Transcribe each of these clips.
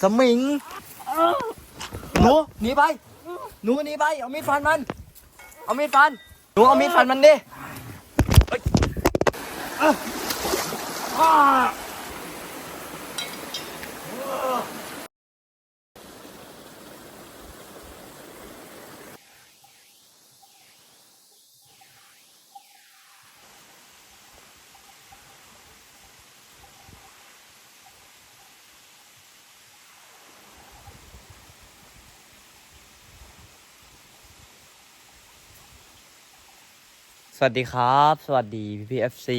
สมิง หนูหนีไป หนูหนีไป เอามีดฟันมัน เอามีดฟัน หนูเอามีดฟันมันดิเฮ้ยเอ้ออ้า สวัสดีครับ สวัสดีพี่พีเอฟซี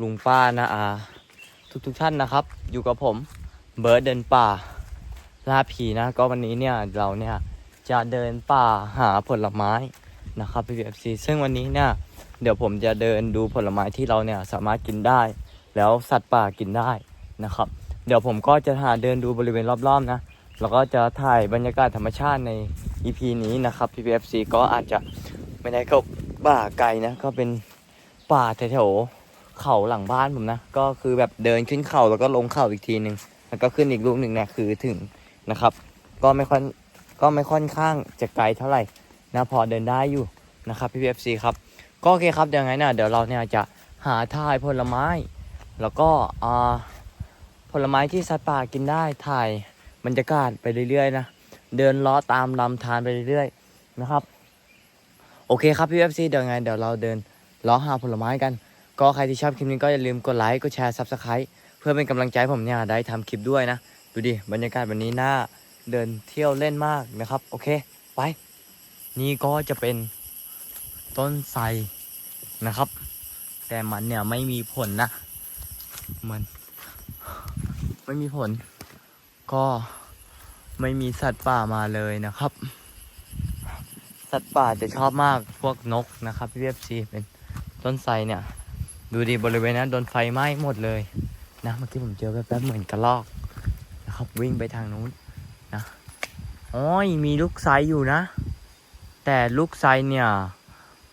ลุงป้านะอาทุกทุกท่านนะครับ อยู่กับผมเบิร์ดเดินป่าล่าผีนะ ก็วันนี้เนี่ยเราเนี่ยจะเดินป่าหาผลไม้นะครับพี่พีเอฟซีซึ่งวันนี้เนี่ยเดี๋ยวผมจะเดินดูผลไม้ที่เราเนี่ยสามารถกินได้ แล้วสัตว์ป่ากินได้นะครับ เดี๋ยวผมก็จะหาเดินดูบริเวณรอบๆนะแล้วก็จะถ่ายบรรยากาศธรรมชาติใน EP นี้นะครับ PPFC ก็อาจจะไม่ได้เป่าไกลนะก็เป็นป่าแถวๆเขาหลังบ้านผมนะ ก็คือแบบเดินขึ้นเขาแล้วก็ลงเขาอีกทีหนึ่งแล้วก็ขึ้นอีกลูกหนึ่งเนี่ยคือถึงนะครับ ก็ไม่ค่อนก็ไม่ค่อนข้างจะไกลเท่าไหร่นะพอเดินได้อยู่นะครับ PPFC ครับก็โอเคครับเดี๋ยวไงนะเดี๋ยวเราเนี่ยจะหาถ่ายผลไม้ แล้วก็อ่าผลไม้ที่สัตว์ป่ากินได้ถ่ายบรรยากาศไปเรื่อยๆนะเดินล้อตามลำธารไปเรื่อยๆนะครับ โอเคครับพี่เอฟซีเดี๋ยวไงเดี๋ยวเราเดินล้อหาผลไม้กัน ก็ใครที่ชอบคลิปนี้ก็อย่าลืมกดไลค์กดแชร์ซับสไครต์เพื่อเป็นกำลังใจผมเนี่ยได้ทำคลิปด้วยนะ ดูดิบรรยากาศวันนี้น่าเดินเที่ยวเล่นมากนะครับ โอเคไป นี่ก็จะเป็นต้นไทรนะครับ แต่มันเนี่ยไม่มีผลนะ มันไม่มีผล ก็ไม่มีสัตว์ป่ามาเลยนะครับ สัตว์ป่าจะชอบมากพวกนกนะครับพี่เอฟซีเป็นต้นไทรเนี่ย ดูดีบริเวณนั้นโดนไฟไหม้หมดเลยนะเมื่อกี้ผมเจอแป๊บๆเหมือนกระลอกนะครับวิ่งไปทางนู้นนะอ๋อยมีลูกไทรอยู่นะ แต่ลูกไทรเนี่ย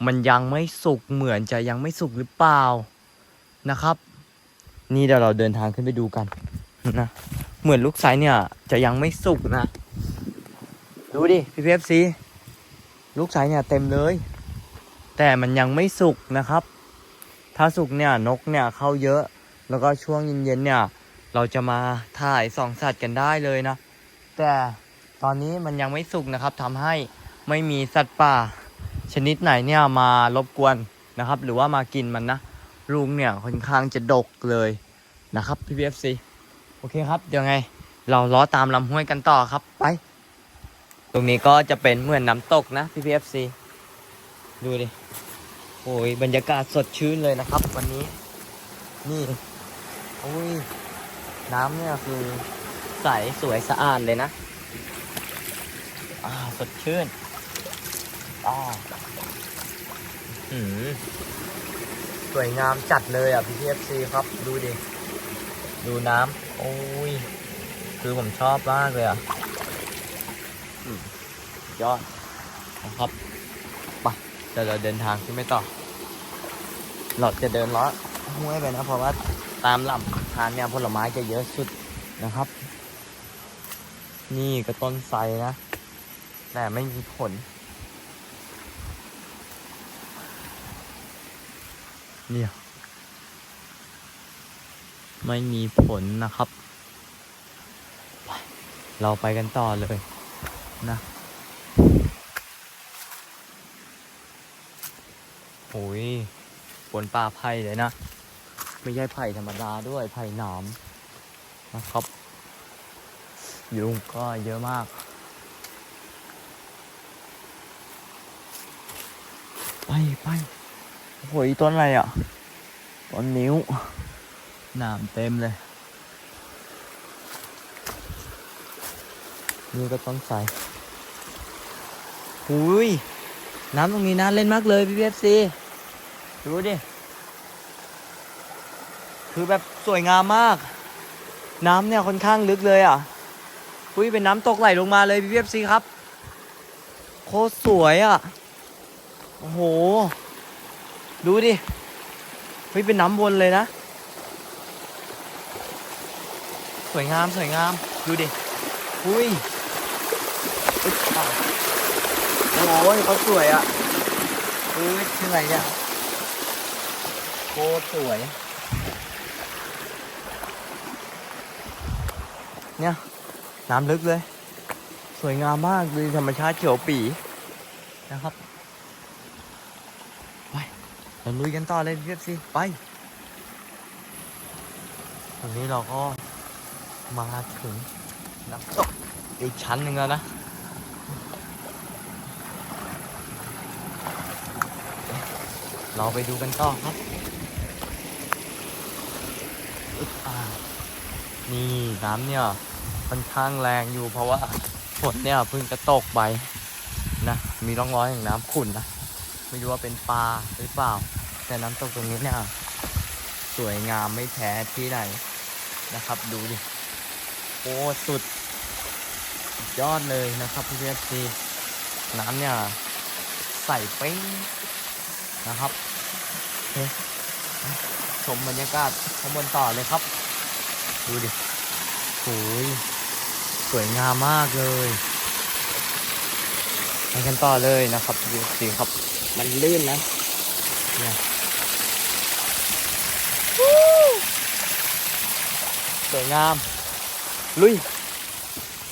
มันยังไม่สุกเหมือนจะยังไม่สุกหรือเปล่านะครับ นี่เดี๋ยวเราเดินทางขึ้นไปดูกันนะเหมือนลูกไซเนี่ยจะยังไม่สุกนะ ดูดิพี่พีเอฟซี ลูกไซส์เนี่ยเต็มเลย แต่มันยังไม่สุกนะครับ ถ้าสุกเนี่ยนกเนี่ยเข้าเยอะ แล้วก็ช่วงเย็นๆเนี่ย เราจะมาถ่ายสองสัตว์กันได้เลยนะ แต่ตอนนี้มันยังไม่สุกนะครับทำให้ไม่มีสัตว์ป่า ชนิดไหนเนี่ยมารบกวนนะครับ หรือว่ามากินมันนะลุงเนี่ยค่อนข้างจะดกเลยนะครับพี่พีเอฟซีโอเคครับเดี๋ยวไง เราล้อตามลำห้วยกันต่อครับไป ตรงนี้ก็จะเป็นเหมือนน้ำตกนะ PPFC ดูดิ โอ้ยบรรยากาศสดชื่นเลยนะครับ วันนี้ นี่โอ้ยน้ำเนี่ยคือใสสวยสะอาดเลยนะอ่าสดชื่นอ่าหืมสวยงามจัดเลยอะ PPFC ครับ ดูดิ ดูน้ำโอ้ย คือผมชอบมากเลยอะ ยอดนะครับไปเดี๋ยวเราเดินทางขึ้นไปต่อ เราจะเดินลาะห้วยไปนะ เพราะว่าตามลำทานเนี่ยผลไม้จะเยอะสุดนะครับ นี่ก็ต้นไทรนะ แต่ไม่มีผล เนี่ยไม่มีผลนะครับ เราไปกันต่อเลย นะโอ้ยฝนป่าไผ่เลยนะ ไม่ใช่ไผ่ธรรมดาด้วยไผ่หนามนะครับ ยุงก็เยอะมาก ไปไปโอ้ยต้นอะไรอะ ต้นนิ้วหนามเต็มเลย นี่ก็ต้องใส่หุยน้ำตรงนี้น่าเล่นมากเลยพี่เอฟซีดูดิ คือแบบสวยงามมาก น้ำเนี่ยค่อนข้างลึกเลยอะหุยเป็นน้ำตกไหลลงมาเลยพี่เอฟซีครับ โคตรสวยอะ โอ้โห ดูดิเฮ้ยเป็นน้ำวนเลยนะ สวยงามสวยงาม ดูดิ อุ้ย โอ้ยเขาสวยอะอุ้ยที่ไหนเนี่ยโคตรสวย เนี่ย น้ำลึกเลย สวยงามมากดูธรรมชาติเขียวปีนะครับ ไปเราลุยกันต่อเลยเรียบสิ ไปตอนนี้เราก็มาถึงน้ำตกอีกชั้นหนึ่งแล้วนะ เราไปดูกันต่อครับนี่น้ำเนี่ยค่อนข้างแรงอยู่เพราะว่าฝนเนี่ยเพิ่งจะตกไปนะมีร่องรอยของน้ำขุ่นนะไม่รู้ว่าเป็นปลาหรือเปล่า แต่น้ำตกตรงนี้เนี่ยสวยงามไม่แพ้ที่ไหนนะครับ ดูดิโอ้สุด ยอดเลยนะครับพี่เอฟซีน้ำเนี่ยใสเป้งนะครับ ชมบรรยากาศข้างบนต่อเลยครับ ดูดิโอ้ยสวยงามมากเลยไปกันต่อเลยนะครับพี่เอฟซีครับ มันลื่นนะเนี่ยสวยงาม ลุย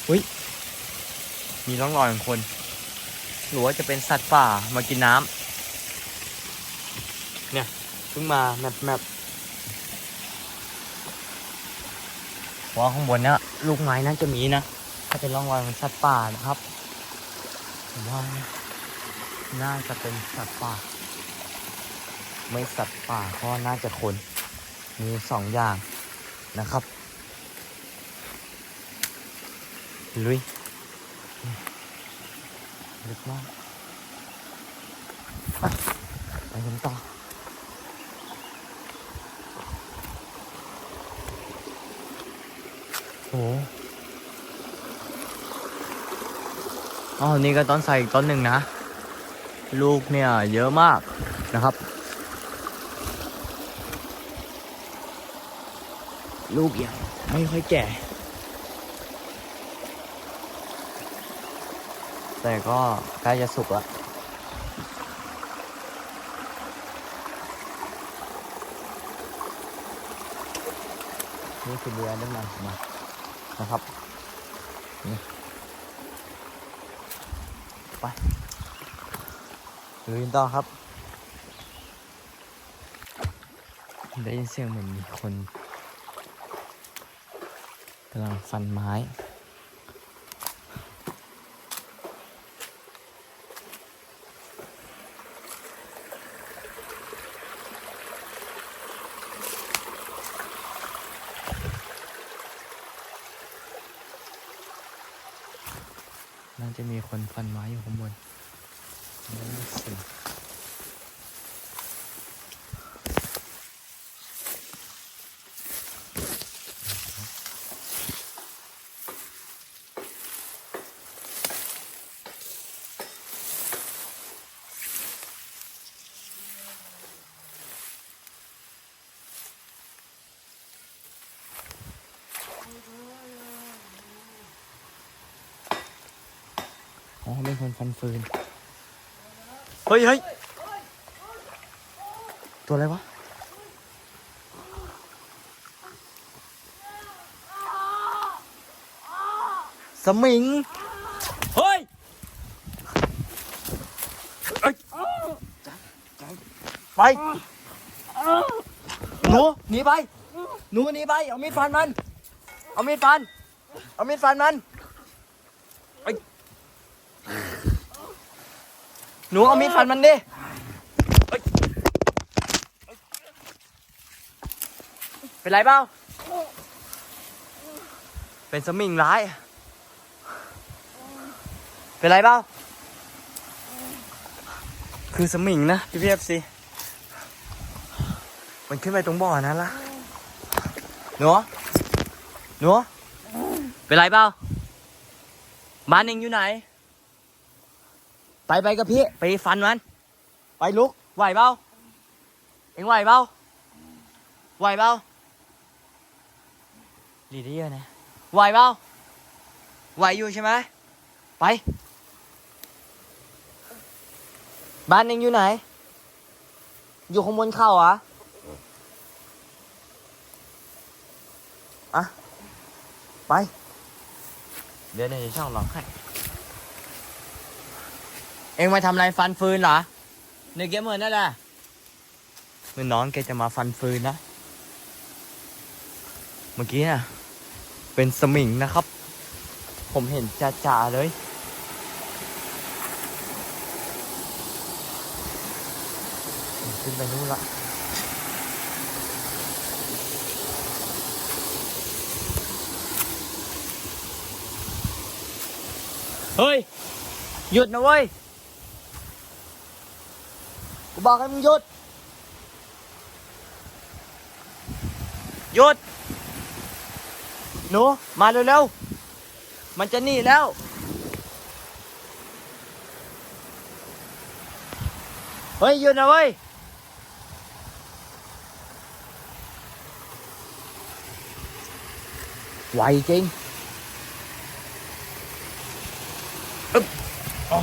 อุ้ยมีร่องรอยของคน หรือว่าจะเป็นสัตว์ป่ามากินน้ำ พิ่งมาแมปแมปเพราะว่าข้างบนเนี่ยลูกไม้น่าจะมีนะ ถ้าเป็นร่องรอยของสัตว์ป่านะครับผมว่าน่าจะเป็นสัตว์ป่า ไม่สัตว์ป่าก็น่าจะคน มีสองอย่างนะครับ ลุยลึกมากไปไปกันต่อ อ้อ๋อนี่ก็ต้นใส่อีกต้นหนึ่งนะ ลูกเนี่ยเยอะมากนะครับ ลูกยังไม่ค่อยแก่ แต่ก็ใกล้จะสุกแล้วนี่คือเรือเรื่องมันมา นะครับนี่ไปลุยต่อครับ ได้ยินเสียงเหมือนมีคนกำลังฟันไม้ จะมีคนฟันไม้อยู่ข้างบนนี่สิ อ๋อ เป็นคนฟันฟืน เฮ้ยเฮ้ยตัวอะไรวะ สมิง เฮ้ยเอ้ยไป หนูหนีไป หนูหนีไป เอามีดฟันมัน เอามีดฟัน เอามีดฟันมัน หนูเอามีดฟันมันดิเอ้ยเป็นไรเปล่า เป็นสมิงร้าย เป็นไรเปล่า คือสมิงนะพี่พีเอฟซีมันขึ้นไปตรงบ่อนั้นละหนูหนูเป็นไรเปล่าบ้านเองอยู่ไหน ไปไปกับพี่ ไปฟันมัน ไปลุก ไหวเปล่าเอ็งไหวเปล่าไหวเปล่าลีเดียนะ ไหวเปล่าไหวอยู่ใช่ไหมไป บ้านเองอยู่ไหน อยู่ข้างบนเขาเหรอะอะไป เดี๋ยวเดี๋ยวช่างลองให้ เองมาทำอะไรฟันฟืนเหรอในเกมเหมือนนั่นแหละเหมือนน้องแกจะมาฟันฟืนนะ เมื่อกี้น่ะเป็นสมิงนะครับ ผมเห็นจ่าๆเลย ขึ้นไปนู่นละเฮ้ย หยุดนะเว้ย บอกให้มึงหยุด หยุด หนูมาเร็วๆ มันจะหนีแล้ว เฮ้ยหยุดนะเว้ย ไวจริงอึ๊บอ๋อ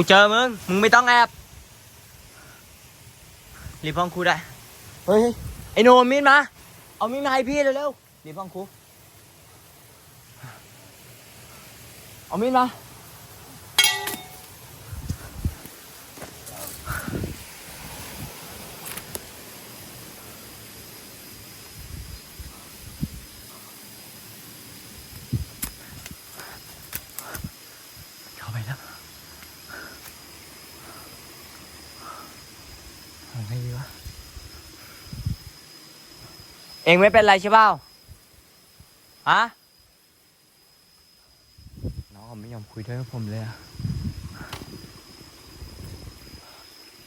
กูเจอมึง มึงไม่ต้องแอบรีบห้องครูได้ เฮ้ย ไอ้โนมมีดมา เอามีดมาให้พี่เร็วๆรีบห้องครูเอามีดมา เข้าไปแล้วทำไงดีวะ เองไม่เป็นไรใช่เปล่าฮะน้องเขาไม่ยอมคุยด้วยกับผมเลยอะ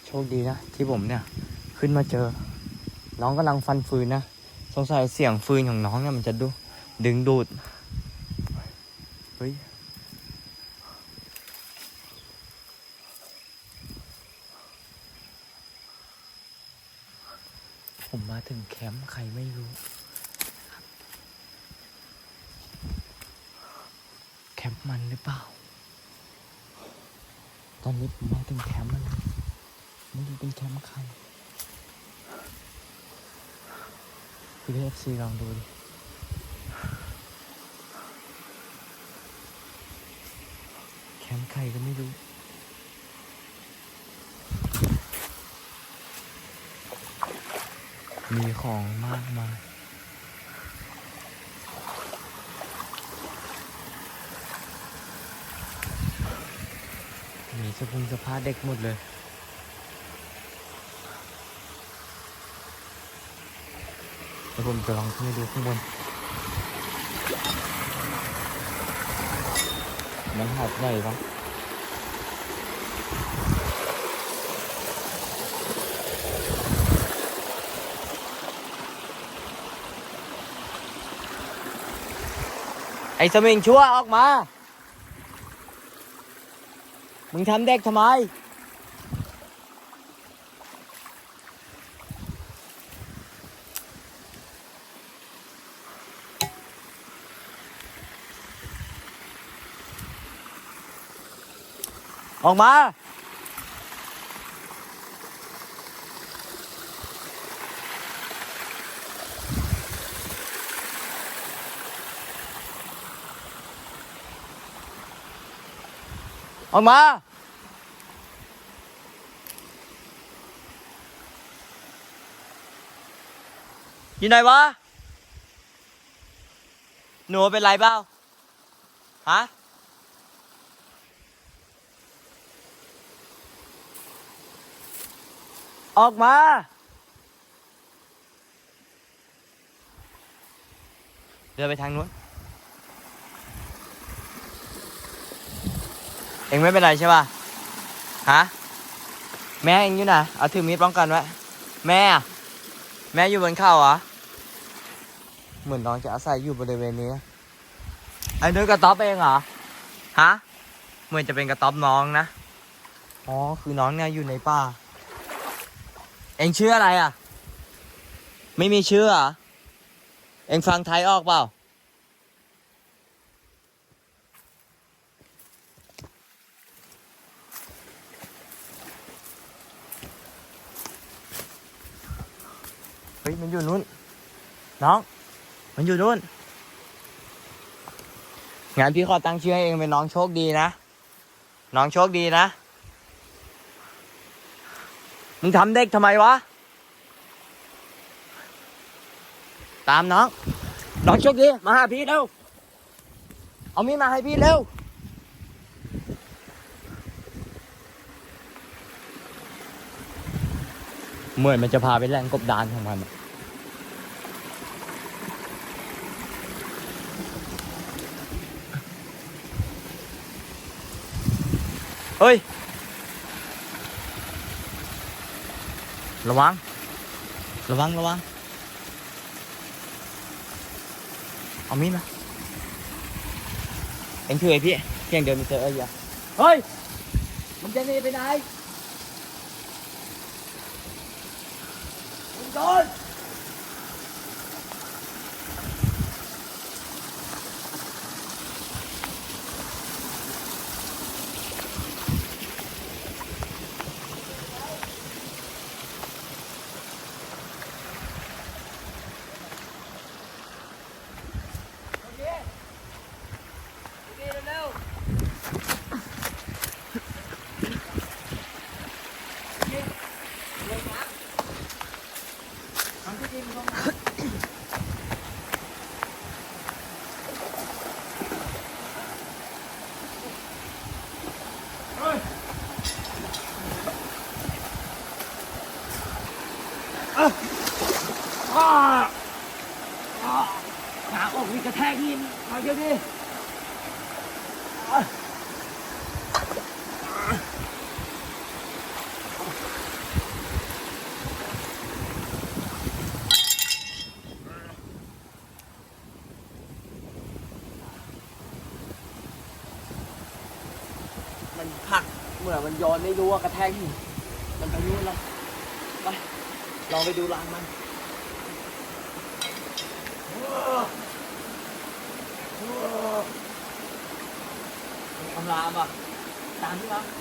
โชคดีนะที่ผมเนี่ย ขึ้นมาเจอ น้องกำลังฟันฟืนนะสงสัยเสียงฟืนของน้องเนี่ยมันจะดูดึงดูดเฮ้ย ผมมา ถึงแคมป์ใครไม่รู้ครับแคมป์มันหรือเปล่า ตอนนี้ผมมาถึงแคมป์มันไม่รู้เป็นแคมป์ใครพี่เอฟซีลองดูดิแคมป์ใครก็ไม่รู้ มีของมากมายมีสื้อผงสื้อผ้าเด็กหมดเลยเดี๋ยวผมจะลองขึ้นไปดูข้างบน มันหาดใหญ่ปะ ไอ้สมิงชั่วออกมา มึงทำเด็กทำไม ออกมา ออกมา อยู่ไหนวะ หนูเป็นไรเปล่า ฮะ ออกมาเดินไปทางนู้น เองไม่เป็นไรใช่ป่ะฮะแม่เองอยู่ไหนเอาถือมีดป้องกันไว้แม่ แม่อยู่บนเขาเหรอเหมือนน้องจะอาศัยอยู่บริเวณนี้นะไอ้นู้นกระต๊อบเองเหรอฮะเหมือนจะเป็นกระต๊อบน้องนะอ๋อคือน้องเนี่ยอยู่ในป่า เองชื่ออะไรอะ ไม่มีชื่อเหรอเองฟังไทยออกเปล่า มันอยู่นู้น น้อง มันอยู่นู้นงั้นพี่ขอตั้งชื่อให้เองเป็นน้องโชคดีนะ น้องโชคดีนะ มึงทำเด็กทำไมวะ ตามน้อง น้องโชคดี มาหาพี่เร็ว เอามีดมาให้พี่เร็วเหมือนมันจะพาไปแหล่งกบดานของมัน เฮ้ย ระวัง ระวัง ระวัง เอามีดมาเอ็งช่วยพี่เพียงเดินไปเจอไอ้ยาเฮ้ย มันจะหนีไปไหนมึงโดนหาออกมีกระแทกหินมาเดี๋ยวดิมันผลั กเหมือมันโยนไม่รู้ว่ากระแทกหินมันไปนู่นแล้วไปลองไปดูรังมันทำรามอะตามที่รัง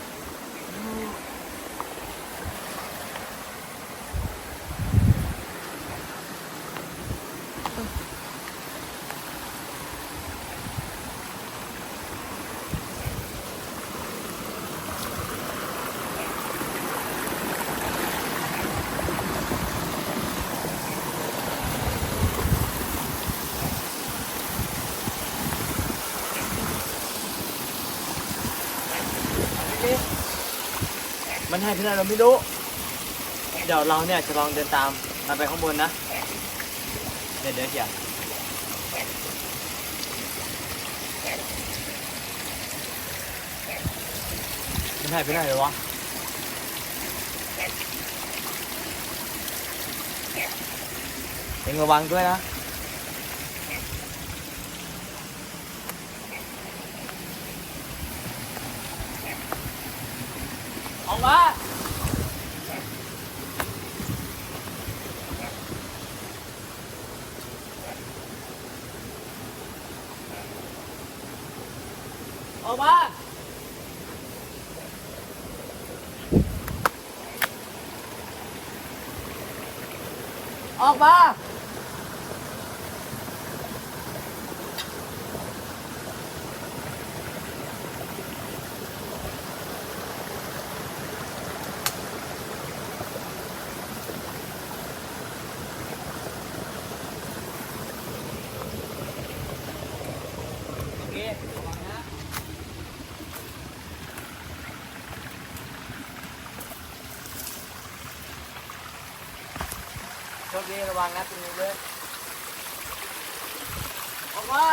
มันให้ไปไหนเราไม่รู้ เดี๋ยวเราเนี่ยจะลองเดินตามมันไปข้างบนนะ เดี๋ยวเดี๋ยวอย่ามันให้ไปไหนเลยวะเอ็งระวังด้วยนะ ว่า ออกมา ออกมา โอเคระวังนะ ระวังนะตรงนี้ด้วยออกมา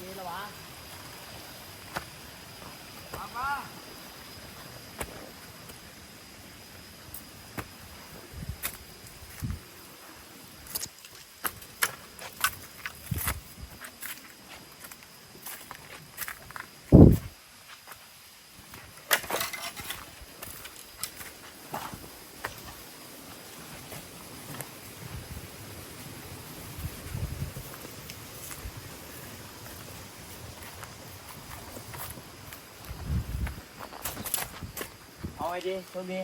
有了啦嘛，爸爸。 ไงดีโชคดี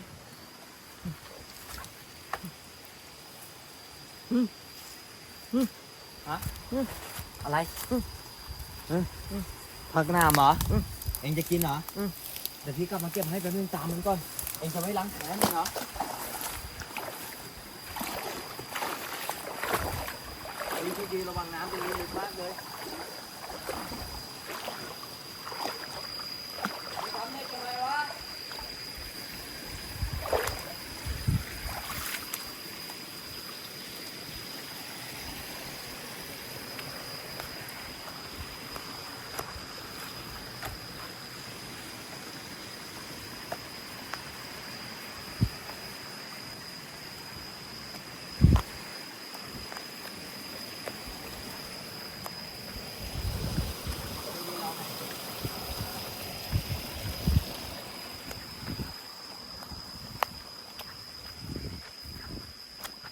ฮะอะไรผักหนามเหรอเองจะกินเหรอเดี๋ยวพี่กลับมาเก็บให้แป๊บนึงตามมันก่อน เองจะไม่ล้างแขนเหรอดีที่ดีระวังน้ำตรงนี้ลึกมากเลยทำได้ทำไมวะ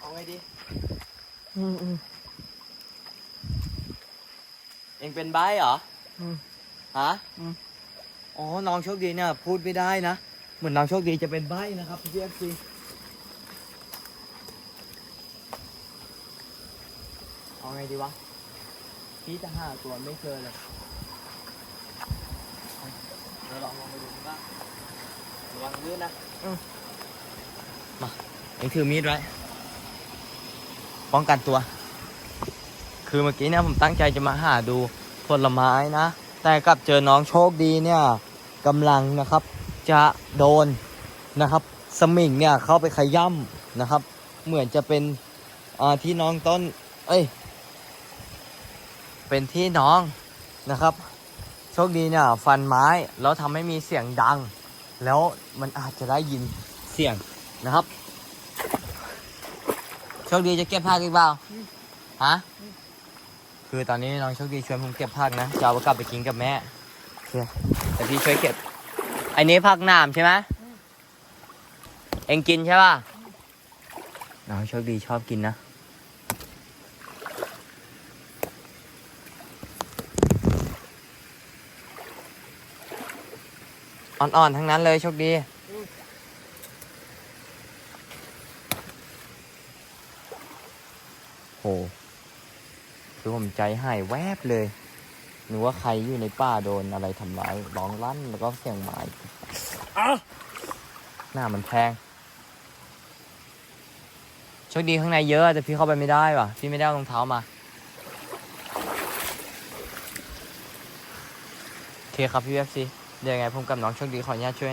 เอาไงดี อืมอืมเองเป็นใบ้เหรอ อืม ฮะอืม อ๋อ น้องโชคดีเนี่ยพูดไม่ได้นะ เหมือนน้องโชคดีจะเป็นใบ้นะครับพี่เอฟซีเอาไงดีวะ พี่จะหาตัวไม่เจอเลยเดี๋ยวลองลองไปดูกันบ้างระวังลื่นนะ มา เองถือมีดไว้ ป้องกันตัว คือเมื่อกี้เนี่ยผมตั้งใจจะมาหาดูผลไม้นะ แต่กลับเจอน้องโชคดีเนี่ยกำลังนะครับจะโดนนะครับ สมิงเนี่ยเข้าไปขย่ำนะครับ เหมือนจะเป็นที่น้องต้น เอ้ย เป็นที่น้องนะครับ โชคดีเนี่ยฟันไม้แล้วทำให้มีเสียงดัง แล้วมันอาจจะได้ยินเสียงนะครับ โชคดีจะเก็บผักอีกเปล่าฮะคือตอนนี้น้องโชคดีชวนผมเก็บผักนะจะเอากลับไปกินกับแม่โอเคแต่พี่ช่วยเก็บ อันนี้ผักหนามใช่ไหมเองกินใช่ป่ะน้องโชคดีชอบกินนะอ่อนๆทั้งนั้นเลยโชคดี โห คือผม ใจหายแวบเลย หนึกว่าใครอยู่ในป่าโดนอะไรทำร้ายร้องลั่นแล้วก็เสียงไม้หน้ามันแพงโชคดีข้างในเยอะแต่พี่เข้าไปไม่ได้ว่ะ พี่ไม่ได้รองเท้ามาโอเคครับพี่เอฟซีเดี๋ยวยังไงผมกับน้องโชคดีขออนุญาตช่วย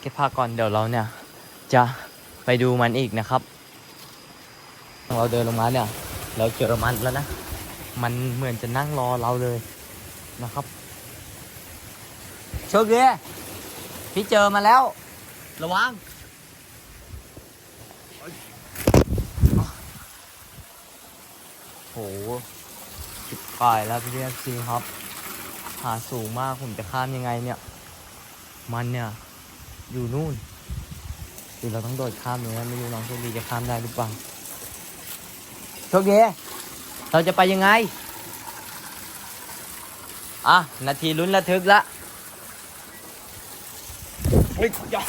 เก็บผ้าก่อนเดี๋ยวเราเนี่ย จะไปดูมันอีกนะครับ เราเดินลงมาเนี่ย เราเจอมันแล้วนะ มันเหมือนจะนั่งรอเราเลยนะครับโชคดีพี่เจอมาแล้ว ระวังโหจิบปลายแล้วพี่เอฟซีครับ หาสูงมากผมจะข้ามยังไงเนี่ย มันเนี่ย อยู่นู่นคือเราต้องโดดข้ามเลยนะไม่รู้น้องโชคดีจะข้ามได้หรือเปล่าโชคดี เราจะไปยังไง อะ นาทีลุ้นระทึกละเฮ้ยยะ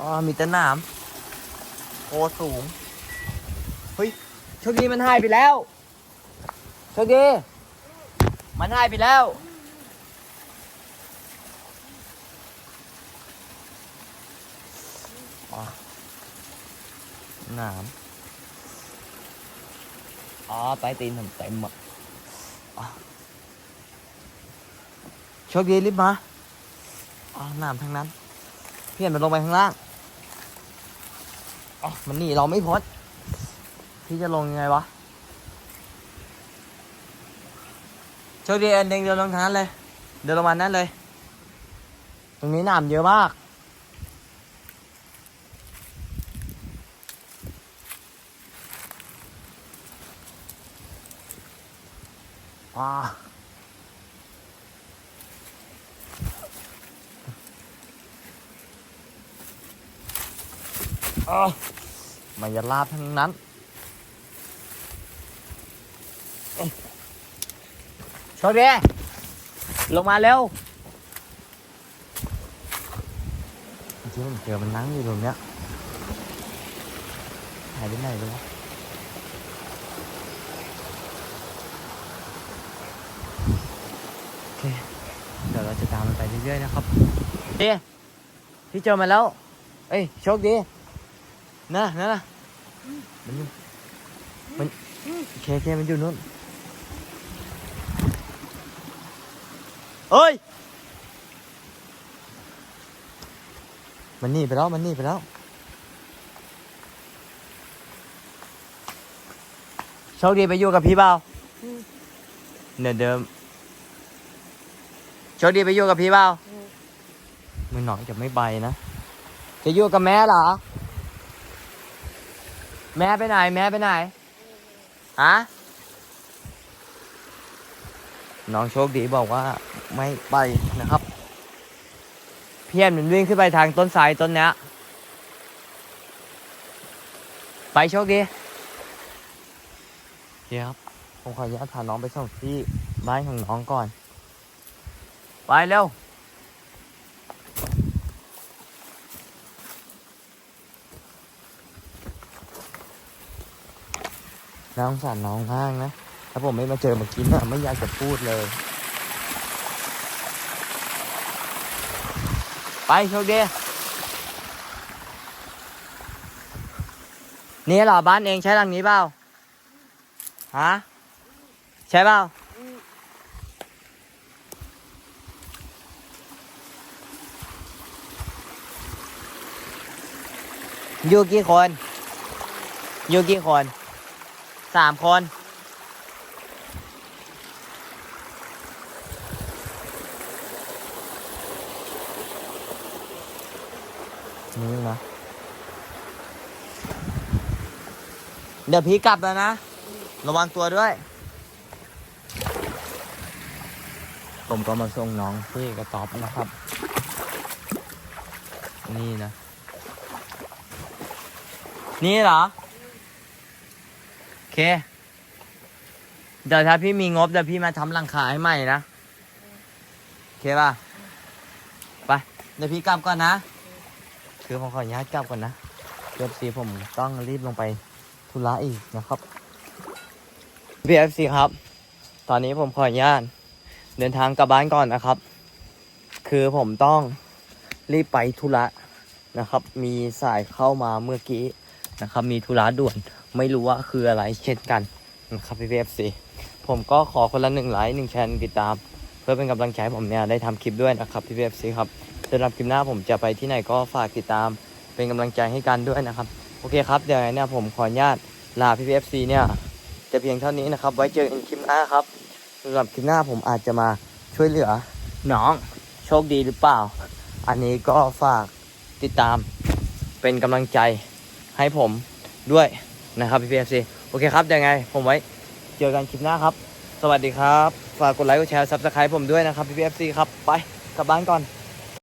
อ๋อ มีแต่หนามโคสูง เฮ้ยโชคดีมันหายไปแล้วโชคดีมันหายไปแล้วอ๋อหนาม อ๋อใต้ตีนผมเต็มอะโชคดีรีบมาอ๋อน้ำทั้งนั้น เพี่อนมันลงไปข้างล่างอ๋อมันนี่เราไม่พ้นพี่จะลงยังไงวะโชคดีเอ็นเด้งเดินลงทางนั้นเลย เดินลงมานั้นเลย ตรงนี้น้ำเยอะมาก มายาลาบทั้งนั้นเอ้ยโชคดีลงมาเร็วที่ผมเจอมันนั่งอยู่ตรงเนี้ยหายไปไหนเลยวะโอเค เดี๋ยวเราจะตามมันไปเรื่อยๆนะครับเอ๊พี่เจอมาแล้ว เอ้ย โชคดี นะนะนะมันอยู่มันเคเคมันอยู่นู่นเอ้ย มันหนีไปแล้ว มันหนีไปแล้วโชคดีไปอยู่กับพี่เปล่าเดินเดิมโชคดีไปอยู่กับพี่เปล่ามือหนองจะไม่ใบนะ จะอยู่กับแม่เหรอ แม่ไปไหน แม่ไปไหนฮะน้องโชคดีบอกว่าไม่ไปนะครับ เพี้ยนมันวิ่งขึ้นไปทางต้นไทรต้นเนี้ยไปโชคดีเดี๋ยวครับผมขออนุญาตพาน้องไปส่งที่บ้านของน้องก่อน ไปเร็ว น้องสารน้องห้างนะ ถ้าผมไม่มาเจอเมื่อกี้นะไม่อยากจะพูดเลย ไปโชคดีนี่หรอบ้านเองใช้หลังนี้เปล่าฮะใช่เปล่าอยู่กี่คน อยู่กี่คน สามคน นี่นะเดี๋ยวพี่กลับแล้วนะ ระวังตัวด้วย ผมก็มาส่งน้องที่กระต๊อบนะครับ นี่นะ นี่เหรอโอ เค เดี๋ยวถ้าพี่มีงบเดี๋ยวพี่มาทำหลังคาให้ใหม่นะโอเคป่ะ ไป เดี๋ยวพี่กลับก่อนนะ คือผมขออนุญาตกลับก่อนนะเดี๋ยวซีผมต้องรีบลงไปธุระอีกนะครับเอฟซีครับ ตอนนี้ผมขออนุญาตเดินทางกลับบ้านก่อนนะครับ คือผมต้องรีบไปธุระนะครับ มีสายเข้ามาเมื่อกี้นะครับ มีธุระด่วน ไม่รู้ว่าคืออะไรเช่นกันนะครับพี่เอฟซีผมก็ขอคนละหนึ่งไลค์หนึ่งแชร์ติดตาม เพื่อเป็นกำลังใจให้ผมเนี่ยได้ทำคลิปด้วยนะครับพี่เอฟซีครับสำหรับคลิปหน้าผมจะไปที่ไหนก็ฝากติดตามเป็นกำลังใจให้กันด้วยนะครับ โอเคครับเดี๋ยวเนี่ยผมขออนุญาตลาพี่เอฟซีเนี่ยจะเพียงเท่านี้นะครับ ไว้เจอกันคลิปหน้าครับสำหรับคลิปหน้าผมอาจจะมาช่วยเหลือน้องโชคดีหรือเปล่า อันนี้ก็ฝากติดตามเป็นกำลังใจให้ผมด้วย นะครับพี่เอฟซีโอเคครับยวยังไง ผมไว้เจอกันคลิปหน้าครับ สวัสดีครับ ฝากกดไลค์กดแชร์ซับสไครต์ผมด้วยนะครับพี่เอฟซีครับ ไปกลับบ้านก่อน